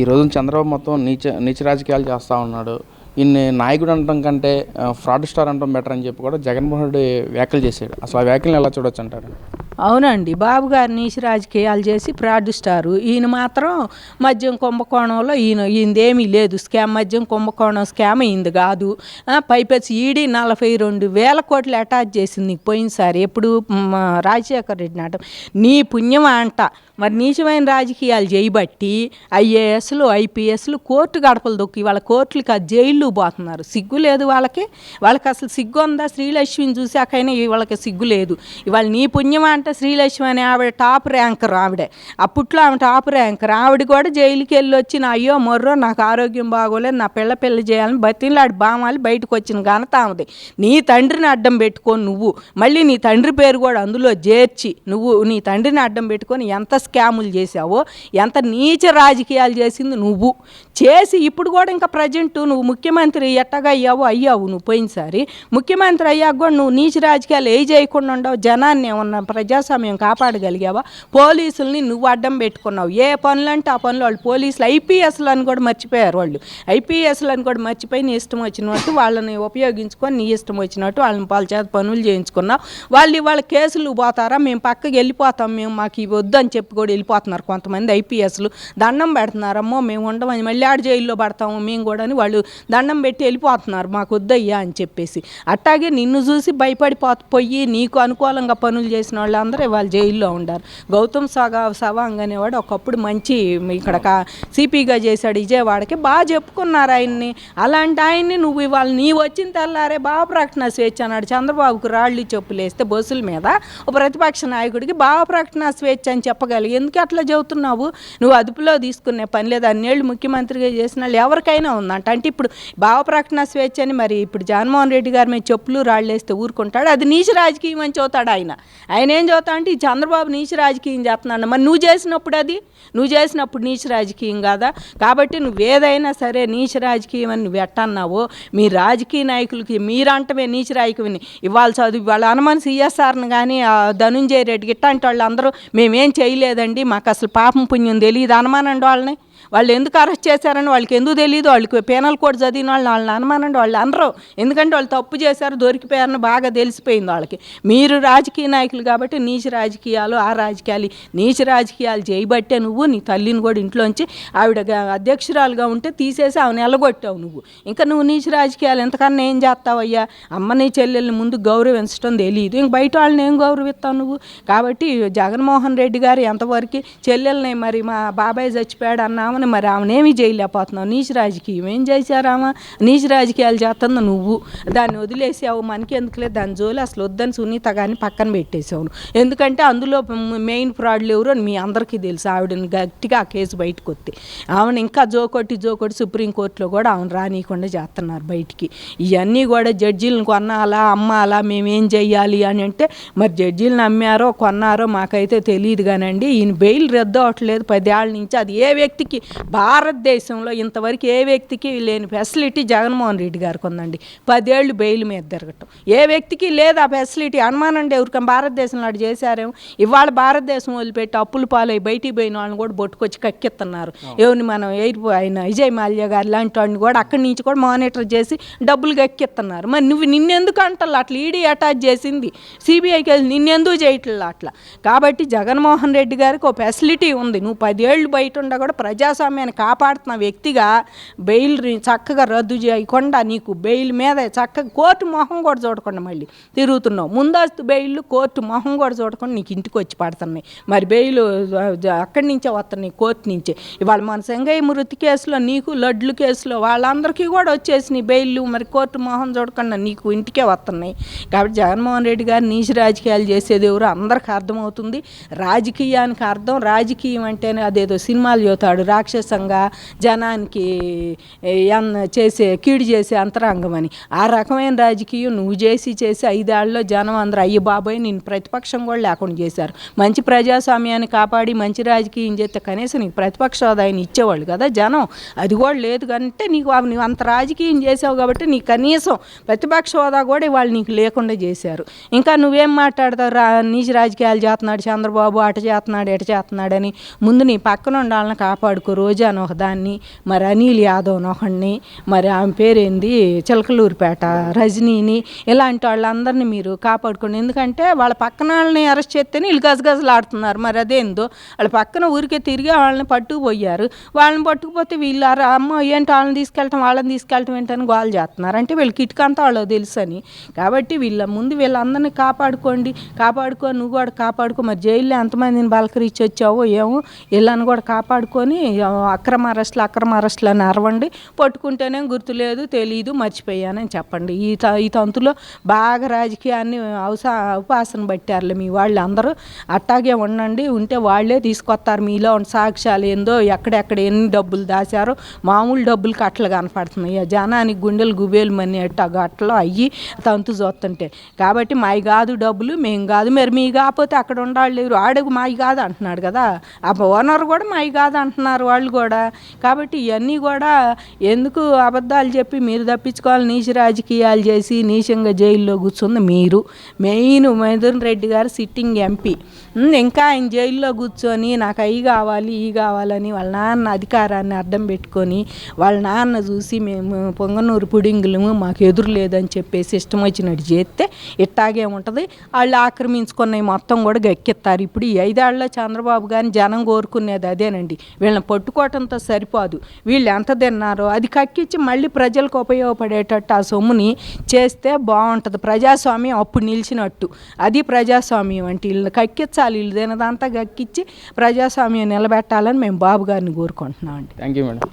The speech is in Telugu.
ఈ రోజున చంద్రబాబు మొత్తం నీచ నీచ రాజకీయాలు చేస్తూ ఉన్నాడు. ఈయన్ని నాయకుడు అనడం కంటే ఫ్రాడ్ స్టార్ అనడం బెటర్ అని చెప్పి కూడా జగన్మోహన్ రెడ్డి వ్యాఖ్యలు చేశాడు. అసలు ఆ వ్యాఖ్యలను ఎలా చూడొచ్చు అంటారు? అవునండి. బాబు గారు నీచి రాజకీయాలు చేసి ఫ్రాడ్ స్టారు. ఈయన మాత్రం మద్యం కుంభకోణంలో ఈయన ఈయనదేమీ లేదు. స్కామ్ మద్యం కుంభకోణం స్కామ్ ఈయనది కాదు. పైపెచ్చి ఈడీ నలభై రెండు వేల కోట్లు అటాచ్ చేసింది నీకు పోయినసారి. ఎప్పుడు రాజశేఖర్ రెడ్డి నాటం. నీ పుణ్యం అంట. మరి నీచమైన రాజకీయాలు చేయబట్టి ఐఏఎస్లు ఐపీఎస్లు కోర్టు గడపలు దొక్కి వాళ్ళ కోర్టులకి ఆ జైలు జైళ్ళు పోతున్నారు. సిగ్గు లేదు వాళ్ళకి. వాళ్ళకి అసలు సిగ్గు ఉందా? శ్రీలక్ష్మిని చూశాకైనా వాళ్ళకి సిగ్గు లేదు. ఇవాళ నీ పుణ్యం అంటే శ్రీలక్ష్మి అనే ఆవిడ టాప్ ర్యాంకర్ ఆవిడే. అప్పట్లో ఆమె టాప్ ర్యాంకర్ ఆవిడ కూడా జైలుకి వెళ్ళి వచ్చి నా అయ్యో మొర్రో నాకు ఆరోగ్యం బాగోలేదు. నా పిల్ల పెళ్ళి చేయాలని బతిలాడి బామాలి బయటకు వచ్చిన ఘనత ఆమెది. నీ తండ్రిని అడ్డం పెట్టుకొని నువ్వు. మళ్ళీ నీ తండ్రి పేరు కూడా అందులో చేర్చి నువ్వు నీ తండ్రిని అడ్డం పెట్టుకొని ఎంత స్కాములు చేసావో ఎంత నీచ రాజకీయాలు చేసింది నువ్వు. చేసి ఇప్పుడు కూడా ఇంకా ప్రజెంట్ నువ్వు ముఖ్యమంత్రి ఎట్టగా అయ్యావో అయ్యావు నువ్వు పోయినసారి. ముఖ్యమంత్రి అయ్యాక కూడా నువ్వు నీచ రాజకీయాలు ఏ చేయకుండా ఉండవు. జనాన్ని ఏమన్నా ప్రజాస్వామ్యం కాపాడగలిగావా? పోలీసుల్ని నువ్వు అడ్డం పెట్టుకున్నావు. ఏ పనులు అంటే ఆ పనులు వాళ్ళు పోలీసులు. ఐపీఎస్లు అని కూడా మర్చిపోయారు వాళ్ళు. ఐపీఎస్లు అని కూడా మర్చిపోయి నీ ఇష్టం వచ్చినట్టు వాళ్ళని ఉపయోగించుకొని నీ ఇష్టం వచ్చినట్టు వాళ్ళని వాళ్ళ చేత పనులు చేయించుకున్నావు. వాళ్ళు ఇవాళ కేసులు పోతారా? మేము పక్కకి వెళ్ళిపోతాం. మేము మాకు ఇవి వద్దు అని చెప్పి కూడా వెళ్ళిపోతున్నారు కొంతమంది ఐపీఎస్లు. దండం పెడుతున్నారమ్మో మేము ఉండమని మళ్ళీ ఆడ జైల్లో పడతాము మేము కూడా అని వాళ్ళు దండం పెట్టి వెళ్ళిపోతున్నారు. మాకు వద్దయ్యా అని చెప్పేసి. అట్టాగే నిన్ను చూసి భయపడిపో పోయి నీకు అనుకూలంగా పనులు చేసిన వాళ్ళందరూ ఇవాళ జైల్లో ఉండారు. గౌతమ్ సగా సవాంగ్ అనేవాడు ఒకప్పుడు మంచి ఇక్కడ సిపిగా చేశాడు విజయవాడకి. బాగా చెప్పుకున్నారు ఆయన్ని. అలాంటి ఆయన్ని నువ్వు ఇవాళ నీ వచ్చిన తెల్లారే బాగా ప్రకటన స్వేచ్ఛ అన్నాడు. చంద్రబాబుకు రాళ్ళు చెప్పులేస్తే బస్సుల మీద ఓ ప్రతిపక్ష నాయకుడికి బాగా ప్రకటన స్వేచ్ఛ అని చెప్పగలిగి ఎందుకు అట్లా చెబుతున్నావు? నువ్వు అదుపులో తీసుకునే పని లేదు. అన్నేళ్ళు ముఖ్యమంత్రిగా చేసిన వాళ్ళు ఎవరికైనా ఉందంట. అంటే ఇప్పుడు భావ ప్రకటన స్వేచ్ఛ అని మరి ఇప్పుడు జగన్మోహన్ రెడ్డి గారి మీద చెప్పులు రాళ్ళు వేస్తే ఊరుకుంటాడు. అది నీచు రాజకీయం అని చదువుతాడు ఆయన. ఆయన ఏం చూతా అంటే ఈ చంద్రబాబు నీచు రాజకీయం చేస్తున్నాడు. మరి నువ్వు చేసినప్పుడు అది? నువ్వు చేసినప్పుడు నీచు రాజకీయం కాదా? కాబట్టి నువ్వు ఏదైనా సరే నీచు రాజకీయం అని నువ్వు ఎట్టన్నావో మీ రాజకీయ నాయకులకి మీరంటమే నీచు రాజకీయం ఇవాళ చదువు వాళ్ళ అనుమానం సిఎస్ఆర్ని కానీ ధనుంజయ రెడ్డి ఇట్లాంటి వాళ్ళందరూ మేమేం చేయలేదండి. మాకు అసలు పాపం పుణ్యం తెలియదు అనుమానండి వాళ్ళని వాళ్ళు ఎందుకు అరెస్ట్ చేశారని వాళ్ళకి ఎందుకు తెలియదు వాళ్ళకి పేనల్ కోడ్ చదివిన వాళ్ళు వాళ్ళని అనుమానండి. వాళ్ళు అనరు. ఎందుకంటే వాళ్ళు తప్పు చేశారు దొరికిపోయారని బాగా తెలిసిపోయింది వాళ్ళకి. మీరు రాజకీయ నాయకులు కాబట్టి నీచ రాజకీయాలు ఆ రాజకీయాలు నీచ రాజకీయాలు చేయబట్టే నువ్వు నీ తల్లిని కూడా ఇంట్లోంచి ఆవిడ అధ్యక్షురాలుగా ఉంటే తీసేసి ఆమెను ఎలగొట్టావు నువ్వు. ఇంకా నువ్వు నీచ రాజకీయాలు ఎంతకన్నా ఏం చేస్తావయ్యా? అమ్మ నీ చెల్లెల్ని ముందు గౌరవించడం తెలియదు ఇంక బయట వాళ్ళని ఏం గౌరవిస్తావు నువ్వు? కాబట్టి జగన్మోహన్ రెడ్డి గారు ఎంతవరకు చెల్లెల్ని మరి మా బాబాయ్ చచ్చిపోయాడు అన్నామని మరి ఆమెనేమి చేయలేకపోతున్నావు? నీచ రాజకీయం ఏం చేశారామా నీచ రాజకీయాలు చేస్తుంది నువ్వు. దాన్ని వదిలేసావు. మనకి ఎందుకులే దాని జోలి అసలు వద్దని సునీత కానీ పక్కన పెట్టేసావు ఎందుకంటే అందులో మెయిన్ ఫ్రాడ్లు ఎవరు అని మీ అందరికీ తెలుసు. ఆవిడని గట్టిగా ఆ కేసు బయటకు వస్తే ఆమెను ఇంకా జోకొట్టి జోకొట్టి సుప్రీంకోర్టులో కూడా ఆమెను రానియకుండా చేస్తున్నారు బయటికి. ఇవన్నీ కూడా జడ్జీలను కొనాలా అమ్మాలా మేమేం చెయ్యాలి అని అంటే మరి జడ్జీలను అమ్మారో కొన్నారో మాకైతే తెలియదు కానండి. ఈయన బెయిల్ రద్దు అవ్వట్లేదు. పదేళ్ళ నుంచి అది ఏ వ్యక్తికి భారతదేశంలో ఇంతవరకు ఏ వ్యక్తికి లేని ఫెసిలిటీ జగన్మోహన్ రెడ్డి గారికి ఉందండి. పదేళ్ళు బెయిల్ మీద తిరగటం. ఏ వ్యక్తికి లేదు ఆ ఫెసిలిటీ. అనుమానం అంటే ఎవరికైనా భారతదేశంలో అటు చేశారేమో? ఇవాళ భారతదేశం వదిలిపెట్టి అప్పులు పాలై బయటికి పోయిన వాళ్ళని కూడా బొట్టుకొచ్చి కక్కెత్తున్నారు ఎవరిని మనం ఎయిర్ ఆయన విజయ్ మాల్యా గారు లాంటి వాడిని కూడా అక్కడి నుంచి కూడా మానిటర్ చేసి డబ్బులు గక్కెత్తున్నారు మరి నువ్వు నిన్నెందుకు అంటారు అట్లా ఈడీ అటాచ్ చేసింది? సిబిఐకి వెళ్ళి నిన్నెందుకు చేయట్లేదు అట్లా? కాబట్టి జగన్మోహన్ రెడ్డి గారికి ఒక ఫెసిలిటీ ఉంది. నువ్వు పదేళ్ళు బయట ఉండ కూడా ప్రజాస్వామ్యాన్ని కాపాడుతున్న వ్యక్తిగా బెయిల్ రి- చక్కగా రద్దు చేయకుండా నీకు బెయిల్ మీద చక్కగా కోర్టు మొహం కూడా చూడకుండా మళ్ళీ తిరుగుతున్నావు. ముందస్తు బెయిల్ కోర్టు మొహం కూడా చూడకుండా నీకు ఇంటికి వచ్చి పడుతున్నాయి. మరి బెయిల్ అక్కడి నుంచే వస్తున్నాయి కోర్టు నుంచే. ఇవాళ మన సంగయ్య మృతి కేసులో నీకు లడ్లు కేసులో వాళ్ళందరికీ కూడా వచ్చేసినాయి బెయిల్. మరి కోర్టు మొహం చూడకుండా నీకు ఇంటికే వస్తున్నాయి. కాబట్టి జగన్మోహన్ రెడ్డి గారు నీచ రాజకీయాలు చేసేది ఎవరు అందరికీ అర్థమవుతుంది. రాజకీయానికి అర్థం రాజకీయం అంటేనే అదేదో సినిమాలు చూతాడు రాక్షసంగా జనానికి చేసే కీడు చేసే అంతరంగం అని. ఆ రకమైన రాజకీయం నువ్వు చేసి చేసి ఐదేళ్ళలో జనం అందరూ అయ్యి బాబాయ్ నేను ప్రతిపక్షం కూడా లేకుండా చేశారు. మంచి ప్రజాస్వామ్యాన్ని కాపాడి మంచి రాజకీయం చేస్తే కనీసం నీకు ప్రతిపక్ష హోదాని ఇచ్చేవాళ్ళు కదా జనం. అది కూడా లేదు కంటే నీకు నువ్వు అంత రాజకీయం చేసావు కాబట్టి నీకు కనీసం ప్రతిపక్ష హోదా కూడా వాళ్ళు నీకు లేకుండా చేశారు. ఇంకా నువ్వేం మాట్లాడతావు? రా నీచు రాజకీయాలు చేస్తున్నాడు చంద్రబాబు అట చేస్తున్నాడు ఎట చేస్తున్నాడని ముందు నీ పక్కన ఉండాలని కాపాడుకో అనుకో రోజా అని ఒకదాన్ని మరి అనిల్ యాదవ్ అని ఒకడిని మరి ఆమె పేరేంది? చిలకలూరిపేట. రజనీని ఇలాంటి వాళ్ళందరినీ మీరు కాపాడుకోండి. ఎందుకంటే వాళ్ళ పక్కన వాళ్ళని అరెస్ట్ చేస్తేనే వీళ్ళు గజగజలాడుతున్నారు. మరి అదేందో? వాళ్ళ పక్కన ఊరికే తిరిగి వాళ్ళని పట్టుకుపోయారు. వాళ్ళని పట్టుకుపోతే వీళ్ళు అర అమ్మ ఏంటి వాళ్ళని తీసుకెళ్ళటం వాళ్ళని తీసుకెళ్ళటం ఏంటని గోల్ చేస్తున్నారు. అంటే వీళ్ళకి ఇటుకంతా వాళ్ళు తెలుసని. కాబట్టి వీళ్ళ ముందు వీళ్ళందరినీ కాపాడుకోండి. కాపాడుకో నువ్వు కూడా కాపాడుకో. మరి జైల్లో ఎంతమందిని బలకరించి వచ్చావో ఏమో? వీళ్ళని కూడా కాపాడుకొని అక్రమ అరెస్టులు అక్రమ అరెస్టులు అని అరవండి. పట్టుకుంటేనే గుర్తులేదు తెలియదు మర్చిపోయానని చెప్పండి. ఈ త- ఈ తంతులో బాగా రాజకీయాన్ని అవసా ఉపాసన పట్టారులే మీ వాళ్ళు అందరూ అట్టాగే ఉండండి ఉంటే వాళ్ళే తీసుకొస్తారు. మీలో ఉన్న సాక్ష్యాలు ఏందో ఎక్కడెక్కడ ఎన్ని డబ్బులు దాచారో మామూలు డబ్బులు కట్టలు కనపడుతున్నాయి. జనానికి గుండెలు గుబేలు మని అట్ట గట్టలు అయ్యి తంతు చూస్తుంటే కాబట్టి మావి కాదు డబ్బులు మేము కాదు. మరి మీ కాకపోతే అక్కడ ఉండాళ్ళు లేరు. ఆడకు మావి కాదు అంటున్నాడు కదా. ఆ ఓనర్ కూడా మావి కాదు అంటున్నారు. వాళ్ళు కూడా. కాబట్టి ఇవన్నీ కూడా ఎందుకు అబద్ధాలు చెప్పి మీరు తప్పించుకోవాలి? నీచ రాజకీయాలు చేసి నీచంగా జైల్లో కూర్చుంది మీరు. మెయిన్ మధున్ రెడ్డి గారు సిట్టింగ్ ఎంపీ. ఇంకా ఆయన జైల్లో కూర్చొని నాకు అవి కావాలి ఈ కావాలని వాళ్ళ నాన్న అధికారాన్ని అర్థం పెట్టుకొని వాళ్ళ నాన్న చూసి మేము పొంగనూరు పుడింగులము మాకు ఎదురు లేదని చెప్పేసి ఇష్టం వచ్చినట్టు చేస్తే ఇట్టాగే ఉంటుంది. వాళ్ళు ఆక్రమించుకున్నవి మొత్తం కూడా గక్కెత్తారు. ఇప్పుడు ఈ ఐదేళ్ళలో చంద్రబాబు గారిని జనం కోరుకునేది అదేనండి. వీళ్ళని పట్టుకోవటంతో సరిపోదు. వీళ్ళు ఎంత తిన్నారో అది కక్కించి మళ్ళీ ప్రజలకు ఉపయోగపడేటట్టు ఆ సొమ్ముని చేస్తే బాగుంటుంది. ప్రజాస్వామ్యం అప్పుడు నిలిచినట్టు. అది ప్రజాస్వామ్యం అంటే వీళ్ళని కక్కించాలి. వీళ్ళు తినదంతా కక్కించి ప్రజాస్వామ్యం నిలబెట్టాలని మేము బాబు గారిని కోరుకుంటున్నాం అండి థ్యాంక్ యూ మేడం